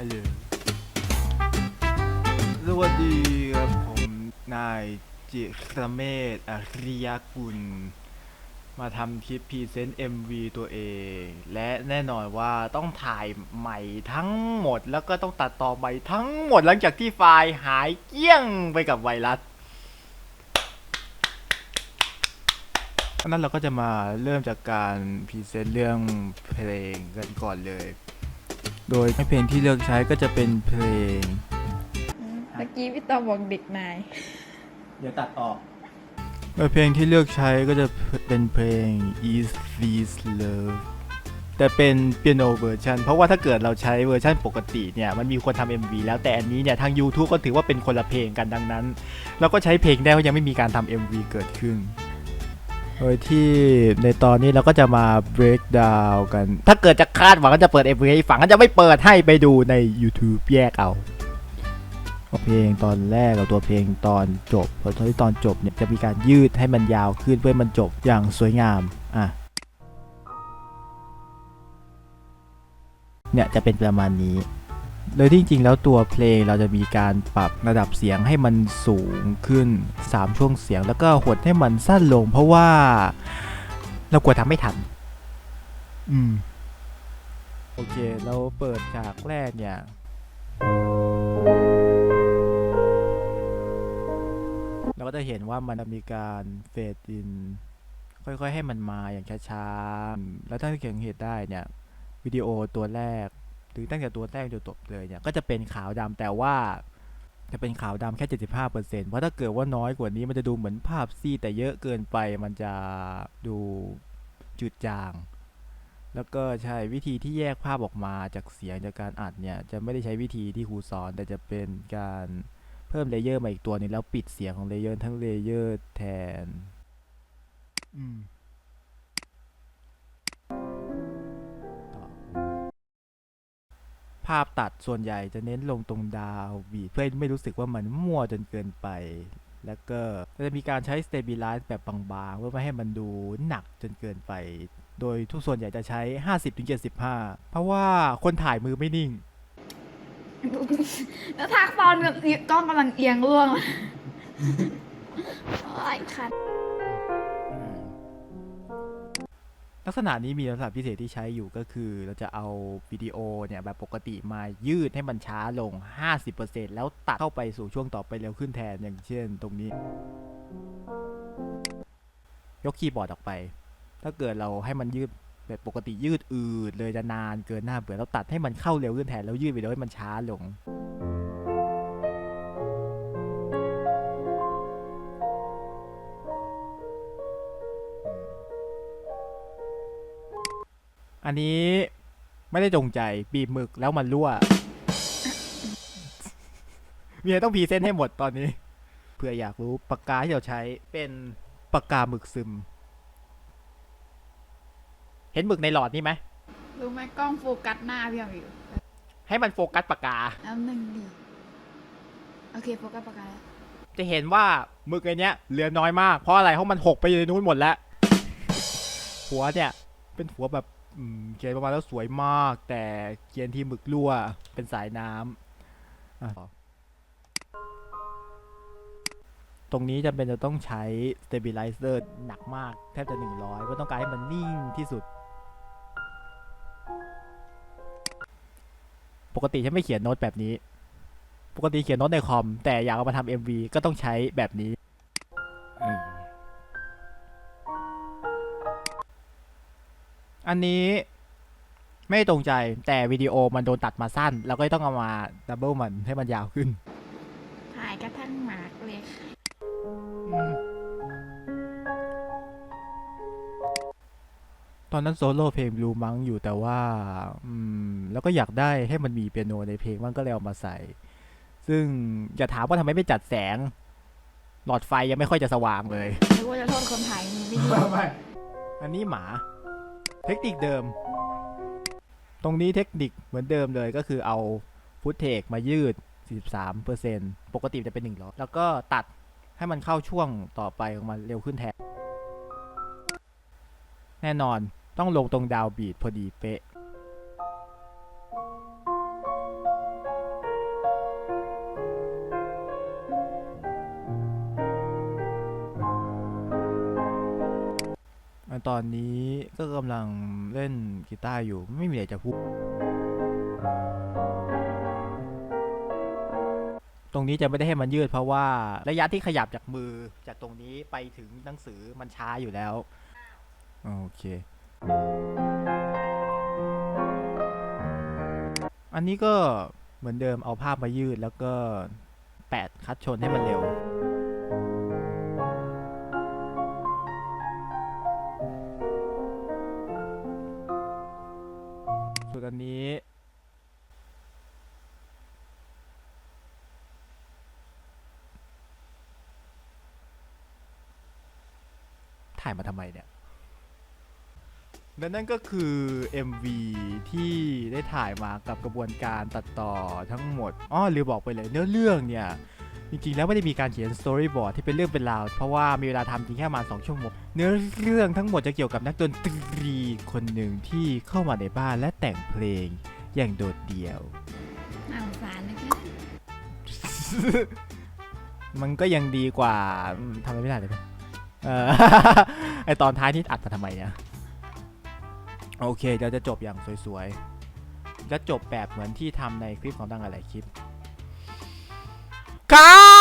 ฮัลโหลสวัสดีครับผมนายจิรเมธอริยกุล มาทำคลิปพรีเซนต์ MV ตัวเอง และแน่นอนว่าต้องถ่ายใหม่ทั้งหมด แล้วก็ต้องตัดต่อใหม่ทั้งหมดหลังจากที่ไฟล์หายเกลี้ยงไปกับไวรัสอันนั้นเราก็จะมาเริ่มจากการพรีเซนต์เรื่องเพลงกันก่อนเลย โดยเพลงที่เลือกใช้ก็จะเป็นเพลง เมื่อกี้พี่ตอบอกเด็กนาย เดี๋ยวตัดออก โดยเพลงที่เลือกใช้ก็จะเป็นเพลง Is This Love แต่เป็นเปียโนเวอร์ชันเพราะว่าถ้าเกิดเราใช้เวอร์ชันปกติเนี่ยมันมีคนทำ MV แล้วแต่อันนี้เนี่ยทาง YouTube ก็ถือว่าเป็นคนละเพลงกันดังนั้น เราก็ใช้เพลงได้เพราะยังไม่มีการทำ MV เกิดขึ้น โดยที่ในตอนนี้เราก็จะมา break down กัน ถ้าเกิดจะคาดหวังก็จะเปิด MV ให้ฟังก็จะไม่เปิดให้ไปดูใน YouTube แยกเอาเพลงตอนแรกกับตัวเพลงตอนจบพอที่ตอนจบเนี่ยจะมีการยืดให้มันยาวขึ้นเพื่อมันจบอย่างสวยงาม อะ เนี่ยจะเป็นประมาณนี้ โดยที่จริงๆแล้วตัวเพลงเราจะมีการปรับระดับเสียงให้มันสูงขึ้น 3 ช่วงเสียง แล้วก็หดให้มันสั้นลง เพราะว่าเรากลัวทำไม่ทัน อืม โอเค เราเปิดฉากแรกเนี่ยเราก็จะเห็นว่ามันมีการเฟดอิน ค่อยๆ ให้มันมาอย่างช้าๆ แล้วถ้าเขียนเหตุได้เนี่ย วิดีโอตัวแรกห รือตั้งแต่ตัวแรกจนจบเลยเนี่ยก็จะเป็นขาวดำแต่ว่าจะเป็นขาวดำแค่ 75%เพราะถ้าเกิดว่าน้อยกว่านี้มันจะดูเหมือนภาพซีแต่เยอะเกินไปมันจะดูจืดจาง แล้วก็ใช่วิธีที่แยกภาพออกมาจากเสียงจากการอัดเนี่ยจะไม่ได้ใช้วิธีที่ครูสอน แต่จะเป็นการเพิ่มเลเยอร์มาอีกตัวนึงแล้วปิดเสียงของเลเยอร์ทั้งเลเยอร์แทน อืม ภาพตัดส่วนใหญ่จะเน้นลงตรงดาวบีเพื่อไม่รู้สึกว่ามันมั่วจนเกินไป แล้วก็จะมีการใช้ stabilize แบบบางๆ เพื่อไม่ให้มันดูหนักจนเกินไป โดยทุกส่วนใหญ่จะใช้ 50-75 เพราะว่าคนถ่ายมือไม่นิ่ง แล้วทากตอนแบบกล้องกำลังเอียงร่วง โอ้ยคัน ลักษณะนี้มีลักษณะพิเศษที่ใช้อยู่ก็คือ เราจะเอาวิดีโอเนี่ยแบบปกติมายืดให้มันช้าลง 50%แล้วตัดเข้าไปสู่ช่วงต่อไปเร็วขึ้นแทนอย่างเช่นตรงนี้ ยกคีย์บอร์ดออกไป ถ้าเกิดเราให้มันยืดแบบปกติยืดอืดเลยจะนานเกินหน้าเบื่อเราตัดให้มันเข้าเร็วขึ้นแทนแล้วยืดวิดีโอให้มันช้าลง อันนี้ไม่ได้จงใจบีบหมึกแล้วมันรั่วมีอะไรต้องพรีเซนต์ให้หมดตอนนี้ เพื่ออยากรู้ปากกาที่เราใช้เป็นปากกาหมึกซึม เห็นหมึกในหลอดนี่ไหมรู้ไหมกล้องโฟกัสหน้าพี่อยู่ให้มันโฟกัสปากกาแล้วหนึ่งดีโอเคโฟกัสปากกาแล้วจะเห็นว่าหมึกไอเนี้ยเหลือน้อยมากเพราะอะไรเพราะมันหกไปอยู่ในนู้นหมดแล้วหัวเนี่ย เป็นหัวแบบ อืมเขียนประมาณแล้วสวยมาก แต่เขียนที่หมึกรั่วเป็นสายน้ำอะตรงนี้จำเป็นจะต้องใช้ stabilizer หนักมากแทบจะ 100เพราะต้องการให้มันนิ่งที่สุด ปกติฉันไม่เขียนโน้ตแบบนี้ ปกติเขียนโน้ตในคอม แต่อยากเอามาทำ MV ก็ต้องใช้แบบนี้ อันนี้ไม่ตรงใจแต่วิดีโอมันโดนตัดมาสั้น เราก็ต้องเอามาดับเบิลมันให้มันยาวขึ้นถ่ายกระทั่งหมากเลยค่ะตอนนั้นโซโล่เพลงบลูมังอยู่แต่ว่า อืม แล้วก็อยากได้ให้มันมีเปียโนในเพลงมันก็เลยเอามาใส่ ซึ่งอย่าถามว่าทำไมไม่จัดแสง หลอดไฟยังไม่ค่อยจะสว่างเลยนึกว่าจะโทษคนถ่ายมือไม่ดีอันนี้หมา เทคนิคเดิม ตรงนี้เทคนิคเหมือนเดิมเลยก็คือเอาฟุตเทกมายืด 43%ปกติจะเป็น 100 แล้วก็ตัดให้มันเข้าช่วงต่อไปออกมาเร็วขึ้นแทน แน่นอนต้องลงตรงดาวบีดพอดีเป๊ะ ตอนนี้ก็กำลังเล่นกีตาร์อยู่ไม่มีอะไรจะพูด ตรงนี้จะไม่ได้ให้มันยืดเพราะว่าระยะที่ขยับจากมือจากตรงนี้ไปถึงหนังสือมันช้าอยู่แล้ว โอเค อันนี้ก็เหมือนเดิมเอาภาพมายืดแล้วก็แปะคัดชนให้มันเร็วายมาทำไมเนี่ยและนั่นก็คือ MV ที่ได้ถ่ายมากับกระบวนการตัดต่อทั้งหมดอ้อลืมบอกไปเลยเนื้อเรื่องเนี่ย จริงๆ แล้วไม่ได้มีการเขียนสตอรี่บอร์ดที่เป็นเรื่องเป็นราว เพราะว่ามีเวลาทำจริงแค่ประมาณ2ชั่วโมง เนื้อเรื่องทั้งหมดจะเกี่ยวกับนักดนตรีคนหนึ่งที่เข้ามาในบ้านและแต่งเพลงอย่างโดดเดี่ยว น่าสงสารนะคะมันก็ยังดีกว่าอืมทำอะไรไม่ได้เลยปะเออ ไอตอนท้ายนี่อัดมาทำไมเนี่ย โอเคเดี๋ยวจะจบอย่างสวยๆ จะจบแบบเหมือนที่ทำในคลิปของดังอะไรคลิปครับ